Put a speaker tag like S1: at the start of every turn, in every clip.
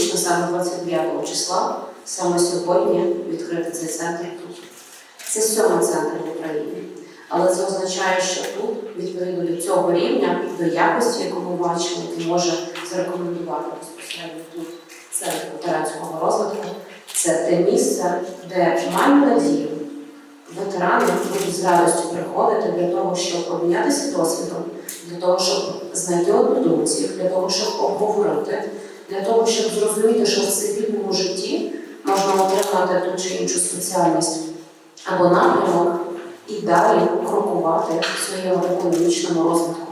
S1: саме 25 числа, саме сьогодні відкрити цей центр тут. Це сьомий центр в Україні. Але це означає, що тут, відповідно до цього рівня, до якості, яку ми бачимо, який може зарекомендувати безпосередньо тут центр ветеранського розвитку, це те місце, де маємо надію, ветерани будуть з радістю приходити для того, щоб обмінятися досвідом, для того, щоб знайти однодумців, для того, щоб обговорити, для того, щоб зрозуміти, що в цивільному житті можна отримати ту чи іншу спеціальність або напрямок і далі крокувати в своєму економічному розвитку.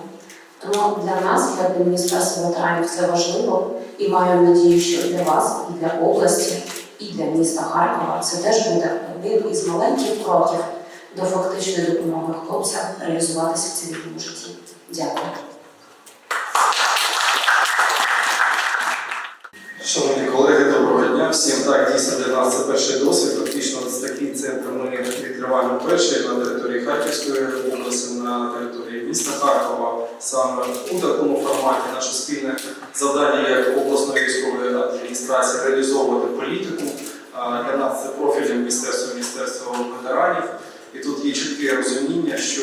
S1: Тому для нас, для Міністерства ветеранів, це важливо і маю надію, що для вас, і для області, і для міста Харкова це теж буде один із маленьких кроків до фактичної допомоги хлопцям реалізуватися в цивільному житті. Дякую.
S2: Так дійсно для нас це перший досвід. Фактично з такий центр ми відкриваємо перший на території Харківської області, на території міста Харкова. Саме у такому форматі наше спільне завдання як обласної військової адміністрації реалізовувати політику. Для нас це профільне міністерство, міністерство ветеранів. І тут є чітке розуміння, що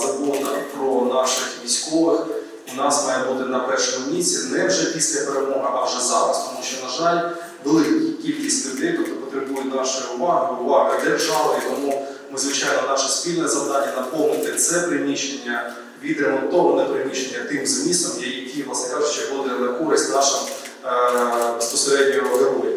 S2: забота про наших військових у нас має бути на першому місці не вже після перемоги, а вже зараз. Тому що, на жаль, велика кількість людей тобто, потребують нашої уваги, уваги держави. Тому ми, звичайно, наше спільне завдання наповнити це приміщення, відремонтоване приміщення тим змістом, який, власне кажучи, буде на користь нашим е, безпосередньо героям.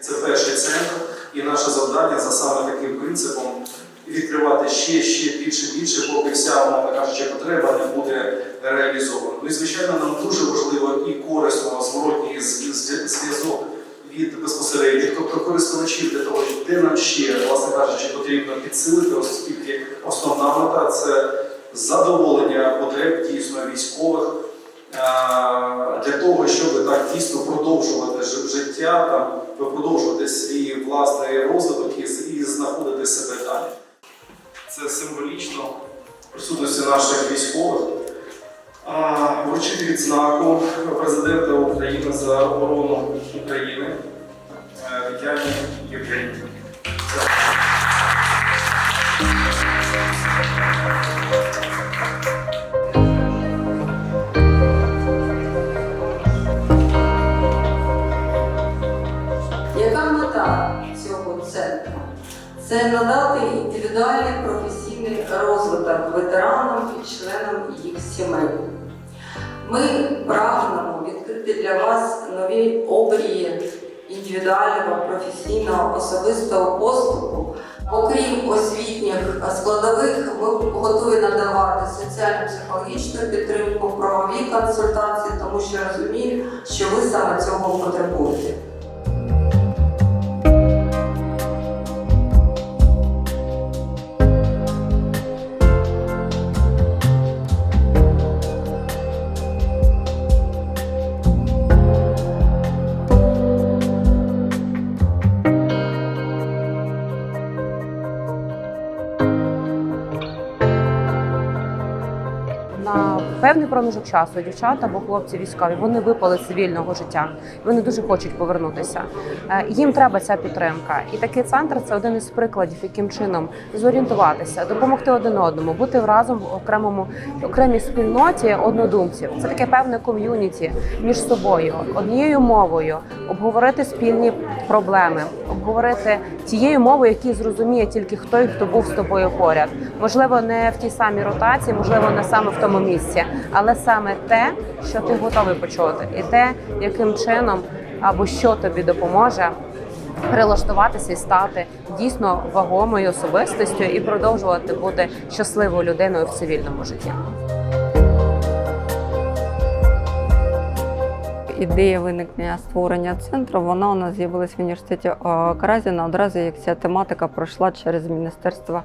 S2: Це перший центр, і наше завдання за саме таким принципом відкривати ще, ще більше, більше, поки вся, умовно кажучи, потреба не буде реалізована. Ну і звичайно, нам дуже важливо і корисно зворотній зв'язок від безпосередніх, тобто користувачів для того, де нам ще, власне кажучи, потрібно підсилити, оскільки основна мета це задоволення потреб дійсно військових. е, Для того, щоб так дійсно продовжувати життя, там продовжувати свій власний розвиток і знаходити себе далі. Це символічно присутності наших військових. Вручити відзнаку президента України за оборону України е, Тетяні Євгенівні.
S3: Яка мета цього центру? Це надати індивідуальний професійний розвиток ветеранам і членам їх сімей. Ми прагнемо відкрити для вас нові обрії індивідуального, професійного, особистого поступу. Окрім освітніх складових, ми готові надавати соціально-психологічну підтримку, правові консультації, тому що розумію, що ви саме цього потребуєте.
S4: Певний проміжок часу дівчата або хлопці військові вони випали з цивільного життя. Вони дуже хочуть повернутися. Е, Їм треба ця підтримка. І такий центр це один із прикладів, яким чином зорієнтуватися, допомогти один одному, бути разом в окремому окремій спільноті однодумців. Це таке певне ком'юніті між собою, однією мовою, обговорити спільні проблеми, обговорити тією мовою, які зрозуміє тільки той, хто був з тобою поряд. Можливо, не в тій самій ротації, можливо, не саме в тому місці, але саме те, що ти готовий почути, і те, яким чином або що тобі допоможе. Прилаштуватися і стати дійсно вагомою особистістю і продовжувати бути щасливою людиною в цивільному житті.
S5: Ідея виникнення створення центру вона у нас з'явилась в університеті е, Каразіна одразу, як ця тематика пройшла через Міністерство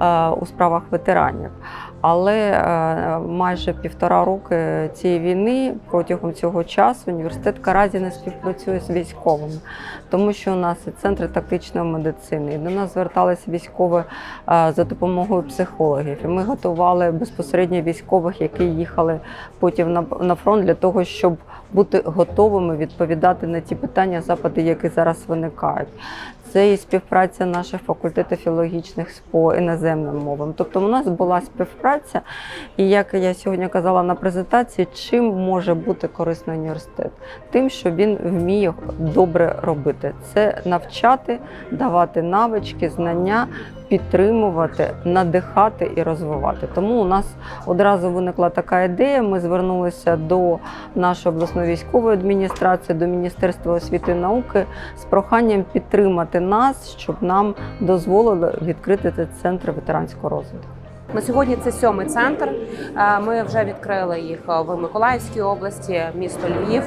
S5: е, у справах ветеранів. Але е, майже півтора роки цієї війни протягом цього часу університет Каразіна співпрацює з військовими, тому що у нас є центри тактичної медицини. І до нас зверталися військові за допомогою психологів. І ми готували безпосередньо військових, які їхали потім на фронт для того, щоб бути готовими відповідати на ті питання, запити, які зараз виникають. Це і співпраця наших факультетів філологічних по іноземним мовам. Тобто у нас була співпраця, і як я сьогодні казала на презентації, чим може бути корисний університет? Тим, що він вміє добре робити. Це навчати, давати навички, знання, підтримувати, надихати і розвивати. Тому у нас одразу виникла така ідея. Ми звернулися до нашої обласної військової адміністрації, до Міністерства освіти і науки з проханням підтримати нас, щоб нам дозволили відкрити цей центр ветеранського розвитку.
S4: На сьогодні це сьомий центр. Е, Ми вже відкрили їх е, в Миколаївській області, місто Львів,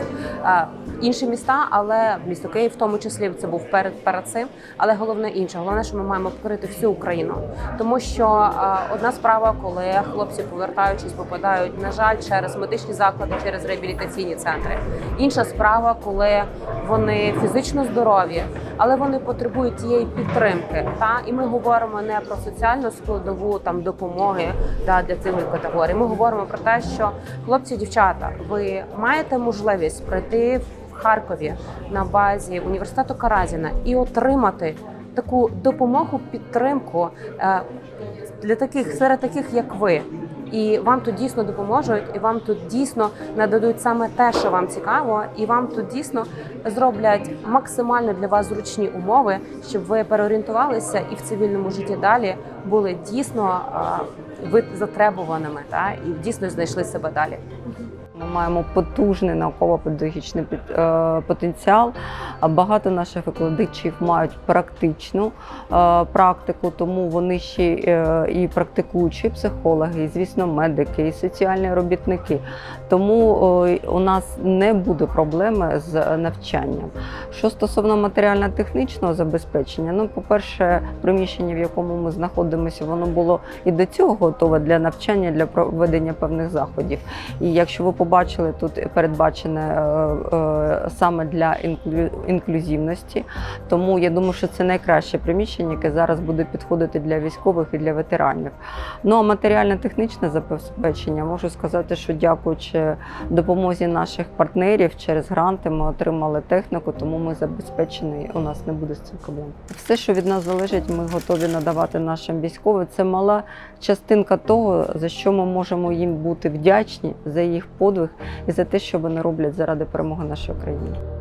S4: е, інші міста, але місто Київ, в тому числі, це був перед перед цим. Але головне інше, головне, що ми маємо покрити всю Україну, тому що одна справа, коли хлопці повертаючись, попадають, на жаль, через медичні заклади, через реабілітаційні центри. Інша справа, коли вони фізично здорові, але вони потребують тієї підтримки. Та і ми говоримо не про соціальну складову там допомоги да, для цих категорій. Ми говоримо про те, що хлопці, дівчата, ви маєте можливість прийти в Харкові на базі університету Каразіна і отримати таку допомогу, підтримку е, для таких серед таких, як ви. І вам тут дійсно допоможуть, і вам тут дійсно нададуть саме те, що вам цікаво, і вам тут дійсно зроблять максимально для вас зручні умови, щоб ви переорієнтувалися і в цивільному житті далі були дійсно ви затребуваними, та і дійсно знайшли себе далі.
S5: Ми маємо потужний науково-педагогічний е, потенціал. Багато наших викладачів мають практичну е, практику, тому вони ще е, і практикуючі психологи, і, звісно, медики, і соціальні робітники. Тому у нас не буде проблеми з навчанням. Що стосовно матеріально-технічного забезпечення, ну, по-перше, приміщення, в якому ми знаходимося, воно було і до цього готове для навчання, для проведення певних заходів. І якщо ви побачили, тут передбачене е, е, саме для інклю- інклюзивності. Тому я думаю, що це найкраще приміщення, яке зараз буде підходити для військових і для ветеранів. Ну а матеріально-технічне забезпечення можу сказати, що дякуючи допомозі наших партнерів через гранти, ми отримали техніку, тому ми забезпечені. У нас не буде з цим проблем. Все, що від нас залежить, ми готові надавати нашим військовим. Це мала частинка того, за що ми можемо їм бути вдячні за їх подвиг і за те, що вони роблять заради перемоги нашої країни.